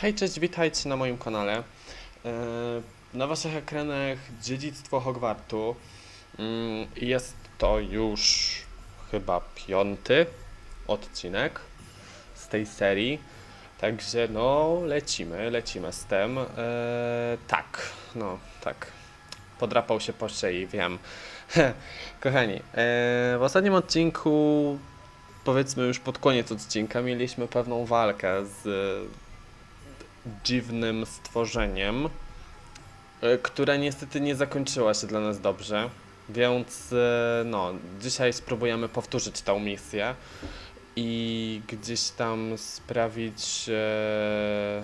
Hej, cześć, witajcie na moim kanale. E, Na waszych ekranach Dziedzictwo Hogwartu. Mm, Jest to już chyba piąty odcinek z tej serii. Także no, lecimy, lecimy z tym. E, tak, no, tak. Podrapał się po szyi, wiem. Kochani, e, w ostatnim odcinku, powiedzmy już pod koniec odcinka, mieliśmy pewną walkę z dziwnym stworzeniem, e, która niestety nie zakończyła się dla nas dobrze. Więc e, no, dzisiaj spróbujemy powtórzyć tą misję i gdzieś tam sprawić, e,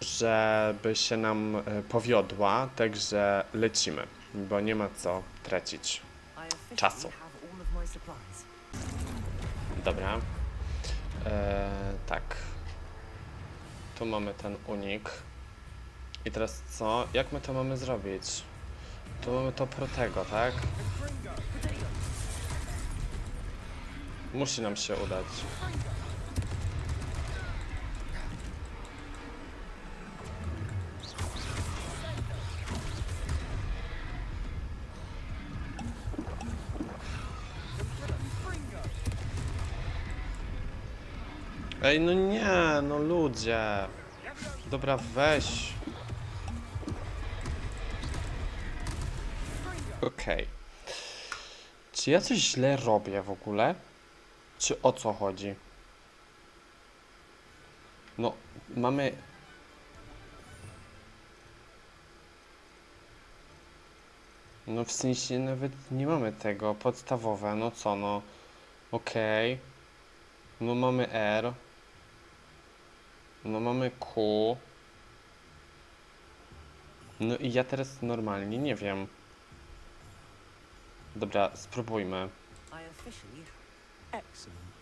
żeby się nam powiodła. Także lecimy, bo nie ma co tracić. Czasu. Dobra. E, tak. Tu mamy ten unik. I teraz co? Jak my to mamy zrobić? Tu mamy to protego, tak? Musi nam się udać. Ej, no nie, no ludzie. Dobra, weź. Okej. Czy ja coś źle robię w ogóle? Czy o co chodzi? No, mamy... No w sensie nawet nie mamy tego podstawowe, no co no. Okej. No mamy R. No mamy Q. No i ja teraz normalnie nie wiem. Dobra, spróbujmy. I officially. Excellent.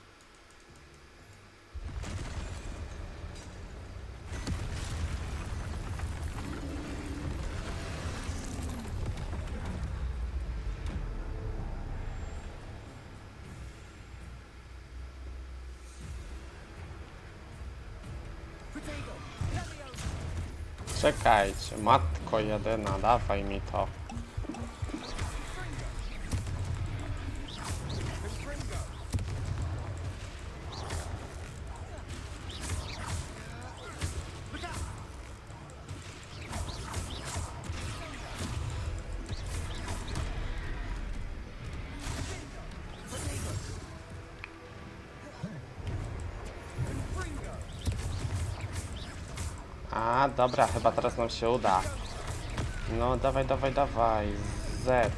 Czekajcie, matko jedyna, dawaj mi to. Dobra, chyba teraz nam się uda. No, dawaj, dawaj, dawaj. Z.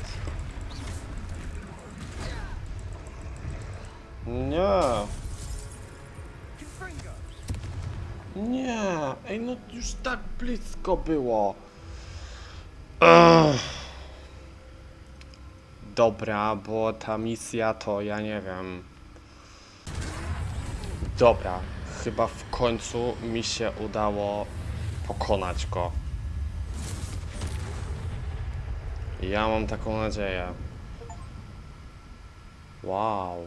Nie. Nie. Ej, no już tak blisko było. Ugh. Dobra, bo ta misja to ja nie wiem. Dobra, chyba w końcu mi się udało pokonać go. Ja mam taką nadzieję. Wow.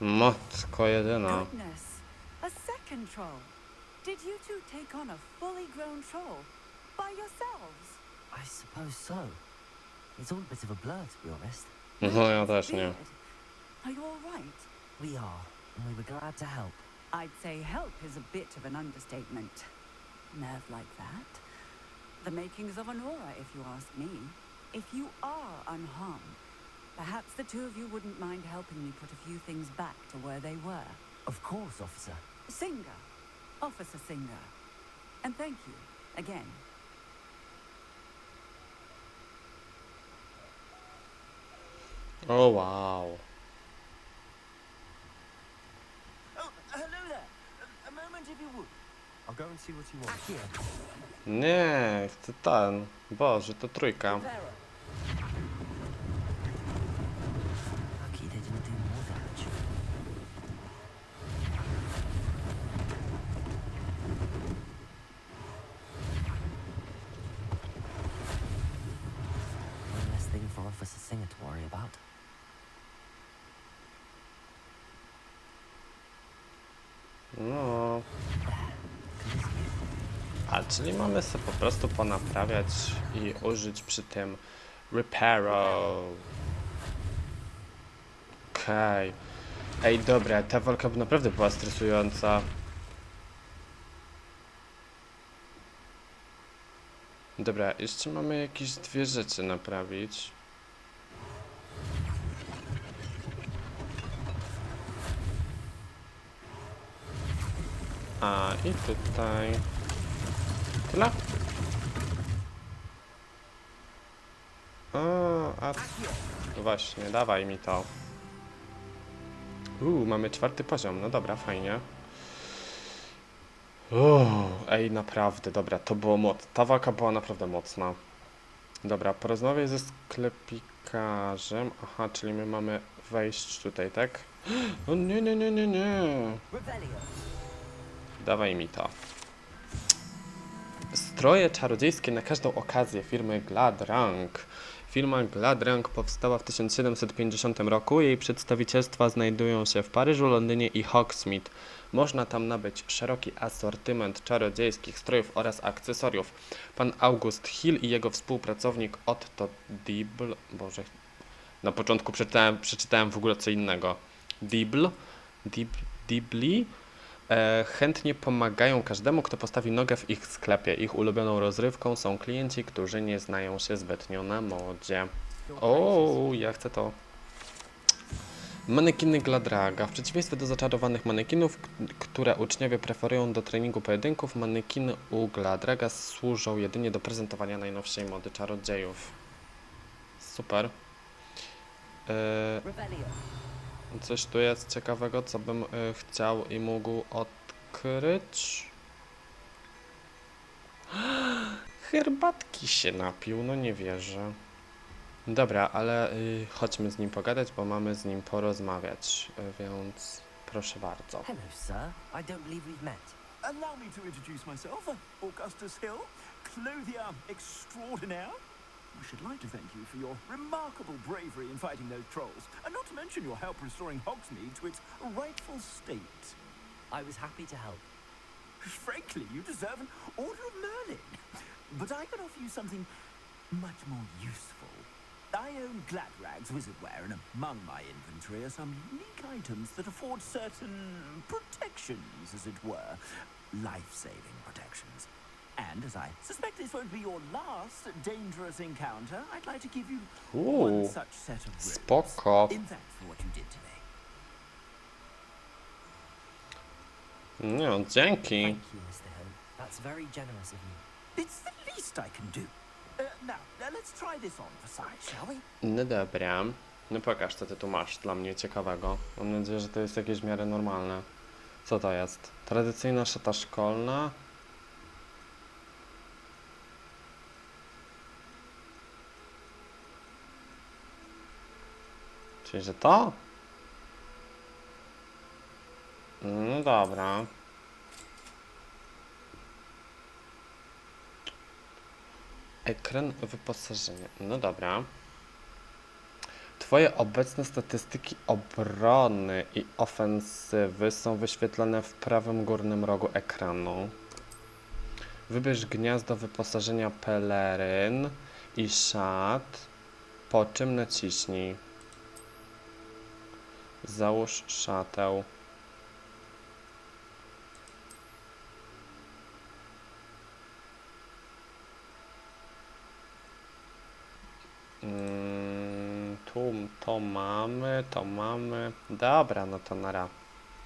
Matko jedyna. Goodness, a second troll. Did you two take on a fully grown troll by yourselves? I suppose so. It's all a bit of a blur, to be honest. No ja też nie. Are you all right? We are, and we were glad to help. I'd say help is a bit of an understatement. Nerve like that. The makings of an aura, if you ask me. If you are unharmed, perhaps the two of you wouldn't mind helping me put a few things back to where they were. Of course, officer. Singer, Officer Singer. And thank you, again. Oh, wow. Oh, hello there. A, a moment, if you would. Nie, to ten. Boże, to trójka. One less thing for to worry about. No. A, czyli mamy sobie po prostu ponaprawiać i użyć przy tym reparo. Okej. Ej, dobra, ta walka naprawdę była stresująca. Dobra, jeszcze mamy jakieś dwie rzeczy naprawić. A, i tutaj... Tyle? O, a... Właśnie, dawaj mi to. Uuu, mamy czwarty poziom, no dobra, fajnie. Uuu, ej, naprawdę, dobra, to było moc. Ta walka była naprawdę mocna. Dobra, porozmawiaj ze sklepikarzem. Aha, czyli my mamy wejść tutaj, tak? O nie, nie, nie, nie, nie. Revelio. Dawaj mi to. Stroje czarodziejskie na każdą okazję firmy Gladrang. Firma Gladrang powstała w 1750 roku. Jej przedstawicielstwa znajdują się w Paryżu, Londynie i Hogsmeade. Można tam nabyć szeroki asortyment czarodziejskich strojów oraz akcesoriów. Pan August Hill i jego współpracownik Otto Dibble... Boże, na początku przeczytałem, przeczytałem w ogóle co innego. Dibble? Dib, Dibli? E, chętnie pomagają każdemu, kto postawi nogę w ich sklepie. Ich ulubioną rozrywką są klienci, którzy nie znają się zbytnio na modzie. O, ja chcę to. Manekiny Gladraga. W przeciwieństwie do zaczarowanych manekinów, które uczniowie preferują do treningu pojedynków, manekiny u Gladraga służą jedynie do prezentowania najnowszej mody czarodziejów. Super. Revelio. Coś tu jest ciekawego, co bym y, chciał i mógł odkryć. Herbatki się napił, no nie wierzę. Dobra, ale y, chodźmy z nim pogadać, bo mamy z nim porozmawiać, y, więc proszę bardzo. Hello, sir. I don't believe we've met. Allow me to introduce myself, Augustus Hill, clothier extraordinaire. I should like to thank you for your remarkable bravery in fighting those trolls, and not to mention your help restoring Hogsmeade to its rightful state. I was happy to help. Frankly, you deserve an Order of Merlin. But I can offer you something much more useful. I own Gladrag's wizardware, and among my inventory are some unique items that afford certain protections, as it were. Life-saving protections. And as I suspect this won't be your last dangerous encounter, I'd like to give you one Uuu, such set of ribs. spoko. In thanks for what you did today. No, dzięki. Thank you, Mr. Hill. That's very generous of you. It's the least I can do. Uh, now, uh, let's try this on for size, shall we? No dobra. No pokaż, co ty tu masz dla mnie ciekawego. Mam nadzieję, że to jest jakieś w miarę normalne. Co to jest? Tradycyjna szata szkolna. Czyli, że to? No dobra. Ekran wyposażenia. No dobra. Twoje obecne statystyki obrony i ofensywy są wyświetlone w prawym górnym rogu ekranu. Wybierz gniazdo wyposażenia peleryn i szat, po czym naciśnij. Załóż szatę. Mm, tu to mamy, to mamy. Dobra, no to nara.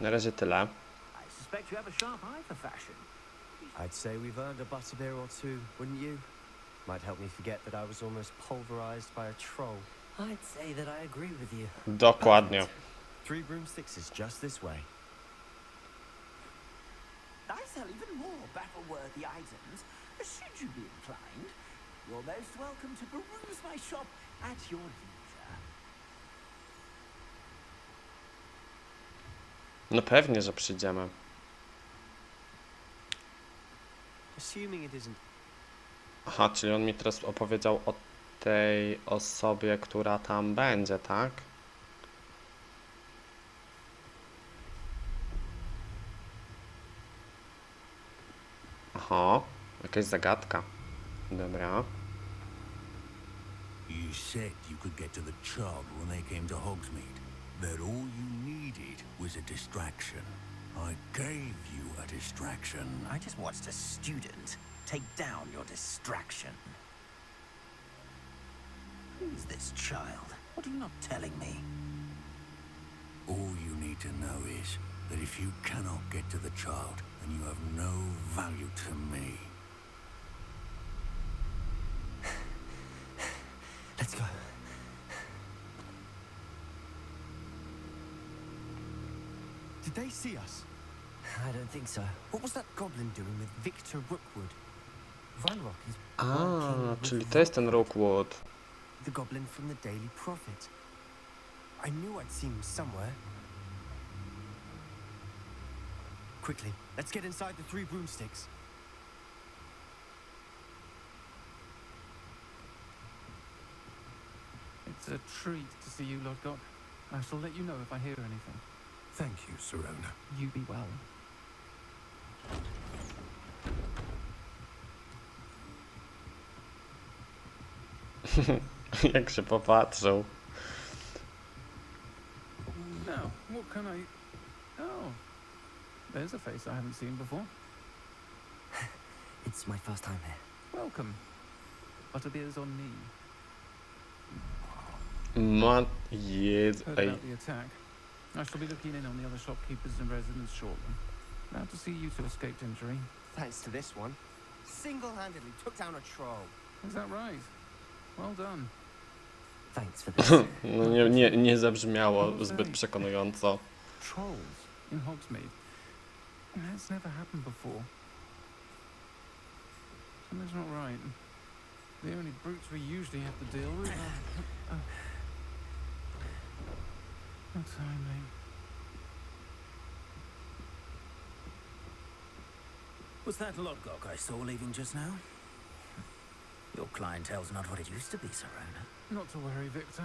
Na razie tyle. I suspect you have a sharp eye for fashion. I'd say we've earned a butterbeer or two, wouldn't you? Might help me forget that I was almost pulverized by a troll. I'd say that I agree with you. Dokładnie. Three broomsticks is just this way. I sell even more battle-worthy items. Should you be inclined, you're most welcome to peruse my shop at your leisure. No pewnie, że przyjdziemy. Assuming it isn't Aha, czyli on mi teraz opowiedział o tej osobie, która tam będzie, tak? Aha, jakaś zagadka. Dobra. You said you could get to the child when they came to Hogsmeade. That all you needed was a distraction. I gave you a distraction. I just watched a student take down your distraction. Who's this child? What are you not telling me? All you need to know is that if you cannot get to the child, then you have no value to me. Let's go. Did they see us? I don't think so. What was that goblin doing with Victor Rookwood? Ranrock is A, working with czyli to jest ten Rookwood. The goblin from the Daily Prophet. I knew I'd seen him somewhere. Quickly, let's get inside the three broomsticks. It's a treat to see you, Lord Lodgok. I shall let you know if I hear anything. Thank you, Serona. You be well. Jak się popatrzył. Now, what can I... There's a face I haven't seen before. It's my first time here. Welcome. Butterbeer's on knee. Ma... Jezu, Heard ej. about the attack. I shall be looking in on the other shopkeepers and residents shortly. Glad to see you two escaped injury. Thanks to this one. Single-handedly took down a troll. Is that right? Well done. Thanks for this. No nie, nie, nie zabrzmiało zbyt przekonująco. Trolls in Hogsmeade. That's never happened before. Something's not right. The only brutes we usually have to deal with uh, are... Oh. Untimely. Was that Lodgok I saw leaving just now? Your clientele's not what it used to be, Serona. Not to worry, Victor.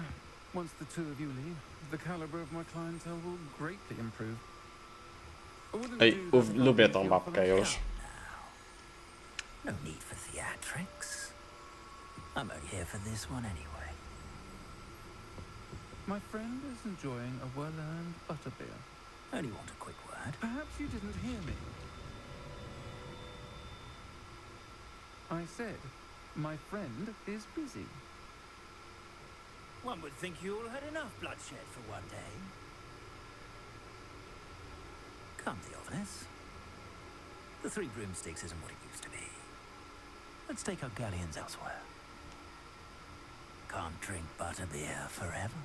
Once the two of you leave, the caliber of my clientele will greatly improve. I wouldn't Ej, do uf, this if I lubię tą babkę już. No need for theatrics. I'm only here for this one anyway. My friend is enjoying a well-earned butterbeer. Only want a quick word. Perhaps you didn't hear me. I said, my friend is busy. One would think you all had enough bloodshed for one day. Come, Theophilus. The Three Broomsticks isn't what it used to be. Let's take our galleons elsewhere. Can't drink butterbeer forever.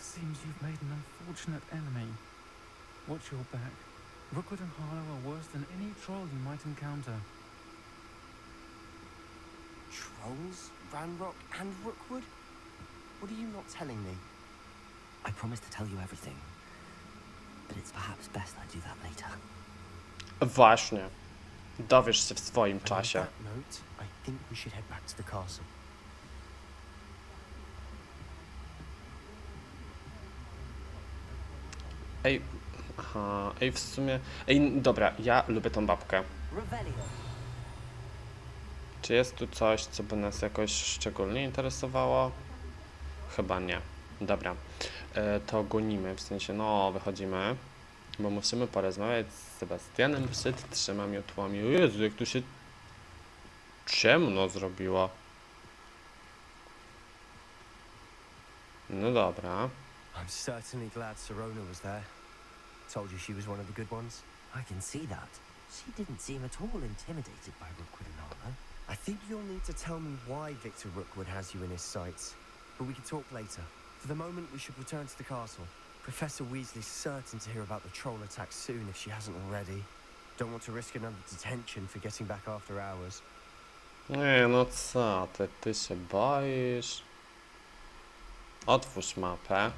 Seems you've made an unfortunate enemy. Watch your back. Rookwood and Harlow are worse than any troll you might encounter. Trolls, Ranrock, and Rookwood? What are you not telling me? I promise to tell you everything. But it's perhaps best I do that later. Właśnie. Dowiesz się w swoim And on czasie. that note, I think we should head back to the castle. Ej, aha, ej w sumie... Ej, dobra, ja lubię tą babkę. Revelio. Czy jest tu coś, co by nas jakoś szczególnie interesowało? Chyba nie. Dobra, e, to gonimy, w sensie, no, wychodzimy, bo musimy porozmawiać z Sebastianem przed trzema miotłami. Jezu, jak tu się ciemno zrobiło. No dobra. I'm certainly glad Serona was there. Told you she was one of the good ones. I can see that. She didn't seem at all intimidated by Rookwood and Harlow. I think you'll need to tell me why Victor Rookwood has you in his sights. But we can talk later. For the moment, we should return to the castle. Professor Weasley's certain to hear about the troll attack soon if she hasn't already. Don't want to risk another detention for getting back after hours. Co ty, ty się boisz? Otwórz mapę.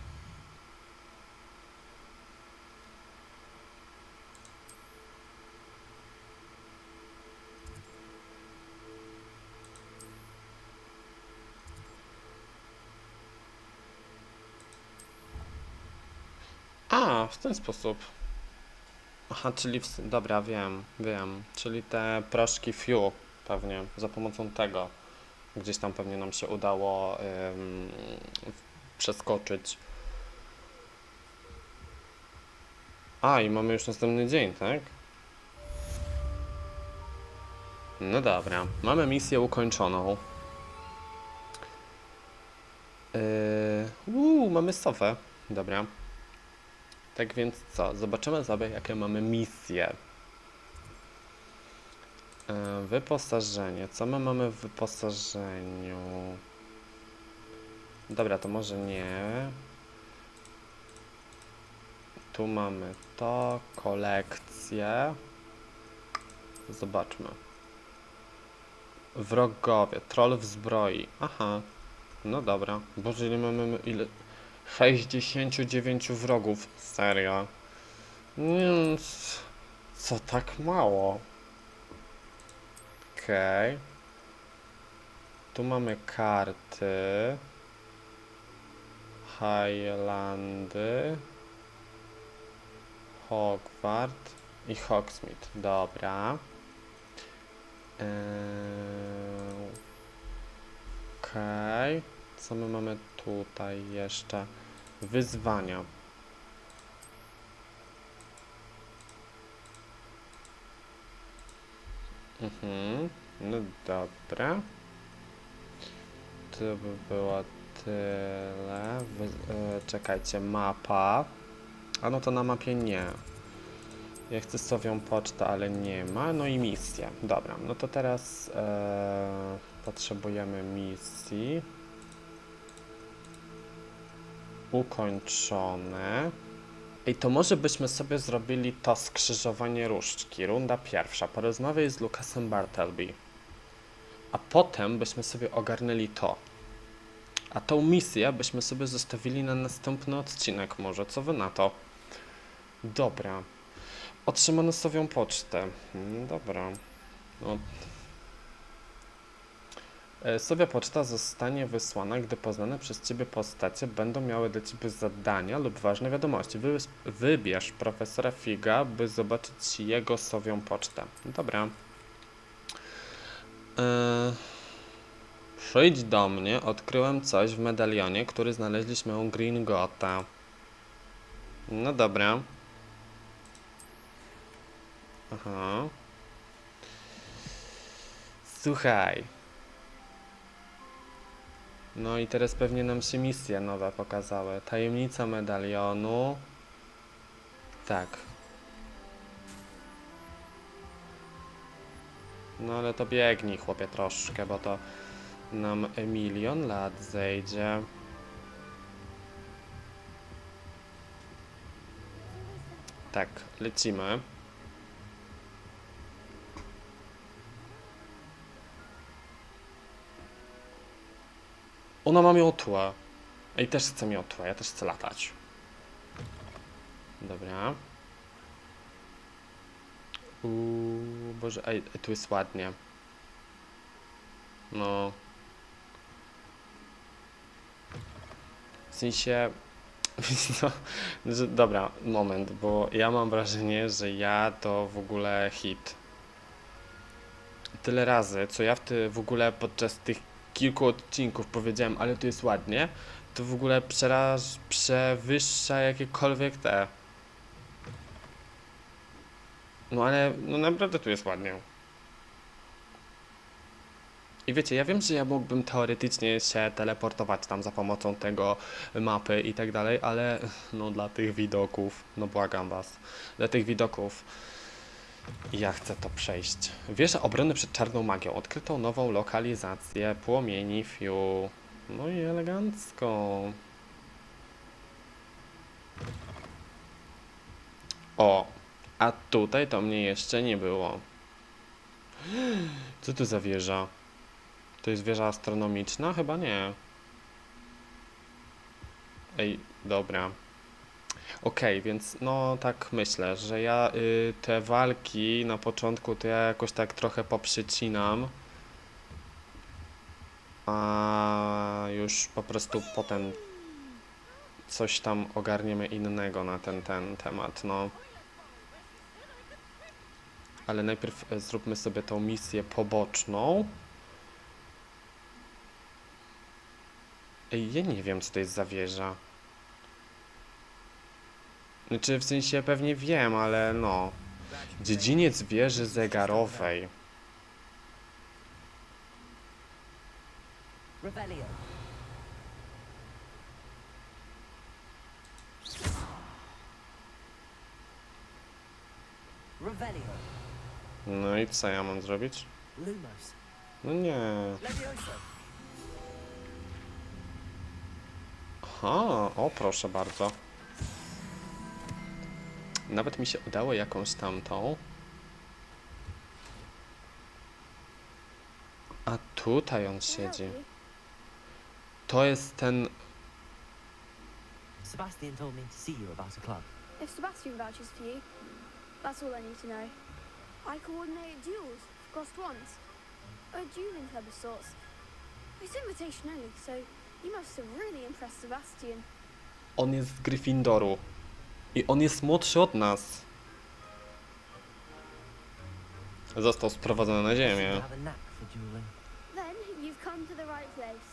A, w ten sposób. Aha, czyli w... Dobra, wiem, wiem. Czyli te proszki Fiu pewnie, za pomocą tego gdzieś tam pewnie nam się udało ym, przeskoczyć. A, i mamy już następny dzień, tak? No dobra, mamy misję ukończoną. Yy, uu, mamy sofę. Dobra. Tak więc co? Zobaczymy sobie, jakie mamy misje. Yy, wyposażenie. Co my mamy w wyposażeniu? Dobra, to może nie. Tu mamy to, kolekcję. Zobaczmy. Wrogowie, troll w zbroi. Aha, no dobra. Boże, ile mamy, ile... 69 wrogów. Serio. Nie, no, c- co tak mało? Okej. Tu mamy karty. Highlandy. Hogwart i Hogsmeade. Dobra. Eee, Okej. Co my mamy tutaj jeszcze? Wyzwania. Mhm. No dobra. To by było tyle. Wy, e, czekajcie, mapa. A no to na mapie nie. Ja chcę sowią pocztę, ale nie ma. No i misję. Dobra, no to teraz e, potrzebujemy misji. Ukończone. Ej, to może byśmy sobie zrobili to skrzyżowanie różdżki. Runda pierwsza. Porozmawiaj z Lukasem Bartleby. A potem byśmy sobie ogarnęli to. A tą misję byśmy sobie zostawili na następny odcinek może. Co wy na to? Dobra. Otrzymano sowią pocztę. Mm, Dobra. No. E, Sowia poczta zostanie wysłana, gdy poznane przez Ciebie postacie będą miały dla Ciebie zadania lub ważne wiadomości. Wybierz, wybierz profesora Figa, by zobaczyć jego sowią pocztę. Dobra. E, Przyjdź do mnie, odkryłem coś w medalionie, który znaleźliśmy u Gringota. No dobra. Aha. Słuchaj. No i teraz pewnie nam się misje nowe pokazały. Tajemnica medalionu. Tak. No ale to biegnij chłopie troszkę, bo to nam milion lat zejdzie. Tak, lecimy. Ona ma miotłę. Ej, też chcę miotłę, ja też chcę latać. Dobra. Uuu, Boże, ej, tu jest ładnie. No. W sensie... No, że, dobra, moment, bo ja mam wrażenie, że ja to w ogóle hit. Tyle razy, co ja w, ty, w ogóle podczas tych kilku odcinków powiedziałem, ale tu jest ładnie, to w ogóle przeraż, przewyższa jakiekolwiek te. No ale no naprawdę tu jest ładnie. I wiecie, ja wiem, że ja mógłbym teoretycznie się teleportować tam za pomocą tego mapy i tak dalej, ale no dla tych widoków, no błagam was, dla tych widoków ja chcę to przejść. Wieża obrony przed czarną magią. Odkryto nową lokalizację płomieni Fiu. No i elegancko. O, a tutaj to mnie jeszcze nie było. Co to za wieża? To jest wieża astronomiczna? Chyba nie. Ej, dobra. Okej, więc no tak myślę, że ja y, te walki na początku to ja jakoś tak trochę poprzycinam. A już po prostu potem coś tam ogarniemy innego na ten, ten temat, no. Ale najpierw e, zróbmy sobie tą misję poboczną. Ej, ja nie wiem, co to jest za wieża. Znaczy, w sensie pewnie wiem, ale no. Dziedziniec wieży zegarowej. No i co ja mam zrobić? Lumos. No nie. Aha, o proszę bardzo. Nawet mi się udało jakąś tamtą. A tutaj on siedzi. To jest ten. Sebastian told me to see you about a club. If Sebastian vouches for you, that's all I need to know. I coordinate duels, crossed ones. A dueling club of sorts. It's invitation only, so you must have really impressed Sebastian. On jest z Gryffindoru. I on jest młodszy od nas. Został sprowadzony na ziemię. Then you've come to the right place.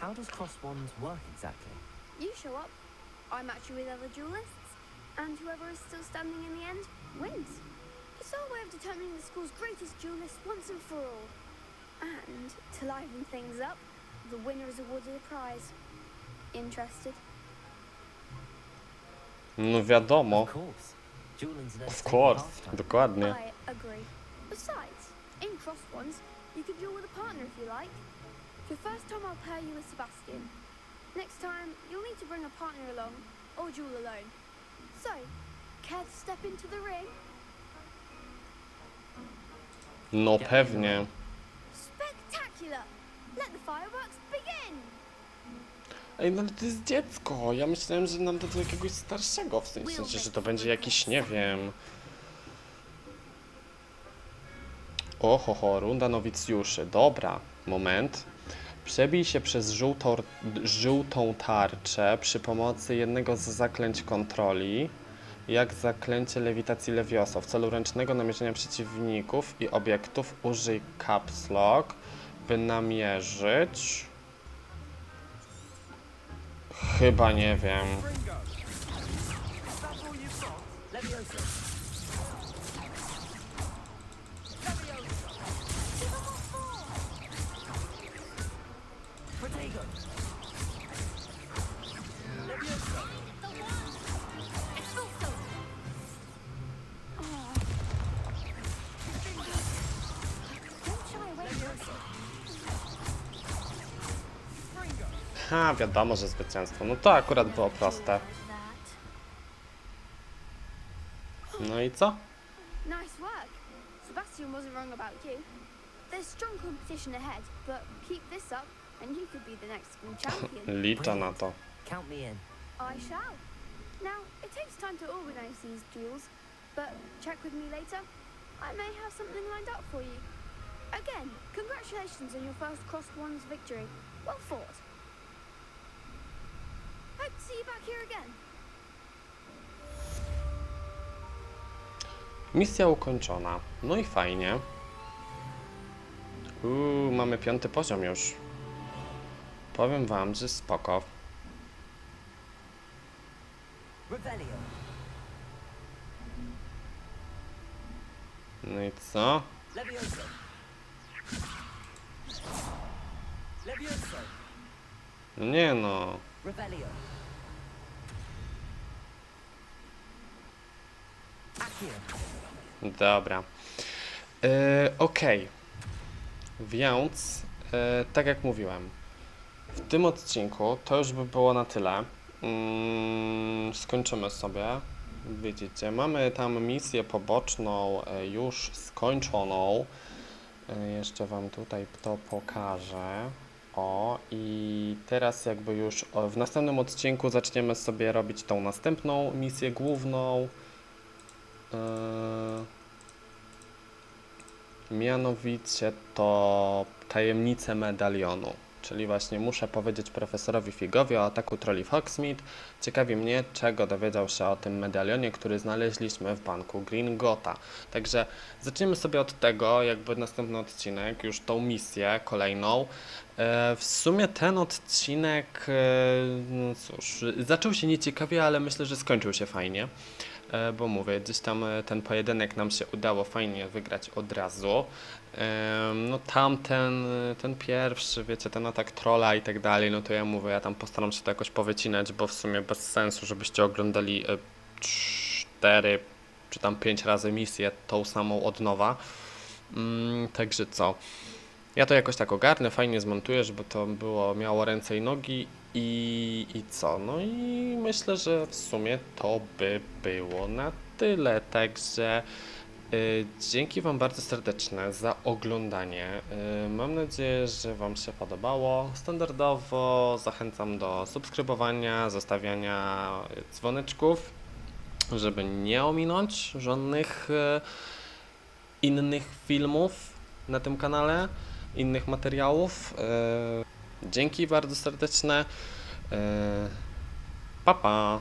How does cross wands work exactly? You show up, I match you with other duelists, and whoever is still standing in the end wins. It's our way of determining the school's greatest duelist once and for all. And to liven things up, the winner is awarded a prize. Interested? No wiadomo. Of course. Dueling's an Of entertaining course. pastime. Dokładnie. I agree. Besides, in cross ones, you can duel with a partner if you like. For first time, I'll pair you with Sebastian. Next time, you'll need to bring a partner along, or duel alone. So, care to step into the ring? No pewnie. Spectacular! Let the fireworks begin! Ej, no ale to jest dziecko. Ja myślałem, że nam dadzą jakiegoś starszego, w sensie, że to będzie jakiś, nie wiem... Oho, ho, runda nowicjuszy. Dobra, moment. Przebij się przez żółtą, żółtą tarczę przy pomocy jednego z zaklęć kontroli, jak zaklęcie lewitacji Leviosa. W celu ręcznego namierzenia przeciwników i obiektów użyj Caps Lock, by namierzyć... Chyba nie wiem. Ha, wiadomo, że zwycięstwo. No to akurat było proste. No i co? Nice work. Sebastian wasn't wrong about you. There's strong competition ahead, but keep this up and you could be the next school champion. Liczę na to. Count me in. I shall. Now, it takes time to organise these duels, but check with me later. I may have something lined up for you. Again, congratulations on your first Crossed Ones victory. Well fought. To see you back here again. Misja ukończona. No i fajnie. Uuu, mamy piąty poziom już. Powiem wam, że spoko. Revelio. No i co? No nie no. Revelio. Dobra. E, Okej. Więc, e, tak jak mówiłem, w tym odcinku to już by było na tyle. Mm, skończymy sobie. Widzicie, mamy tam misję poboczną e, już skończoną. Jeszcze Wam tutaj to pokażę. O, teraz jakby już w następnym odcinku zaczniemy sobie robić tą następną misję główną. Yy, Mianowicie to tajemnice medalionu. Czyli właśnie muszę powiedzieć profesorowi Figowi o ataku troli w Hogsmeade. Ciekawi mnie, czego dowiedział się o tym medalionie, który znaleźliśmy w banku Gringota. Także zacznijmy sobie od tego, jakby następny odcinek, już tą misję kolejną. E, W sumie ten odcinek, e, no cóż, zaczął się nieciekawie, ale myślę, że skończył się fajnie. E, Bo mówię, gdzieś tam ten pojedynek nam się udało fajnie wygrać od razu. No tamten, e, ten pierwszy, wiecie, ten atak trolla i tak dalej, no to ja mówię, ja tam postaram się to jakoś powycinać, bo w sumie bez sensu, żebyście oglądali e, cztery czy tam pięć razy misję tą samą od nowa. Mm, Także co? Ja to jakoś tak ogarnę, fajnie zmontuję, żeby to było, miało ręce i nogi i, i co? No i myślę, że w sumie to by było na tyle, także y, dzięki Wam bardzo serdeczne za oglądanie. Y, mam nadzieję, że Wam się podobało. Standardowo zachęcam do subskrybowania, zostawiania dzwoneczków, żeby nie ominąć żadnych y, innych filmów na tym kanale, innych materiałów. E, Dzięki bardzo serdeczne. E, Pa pa!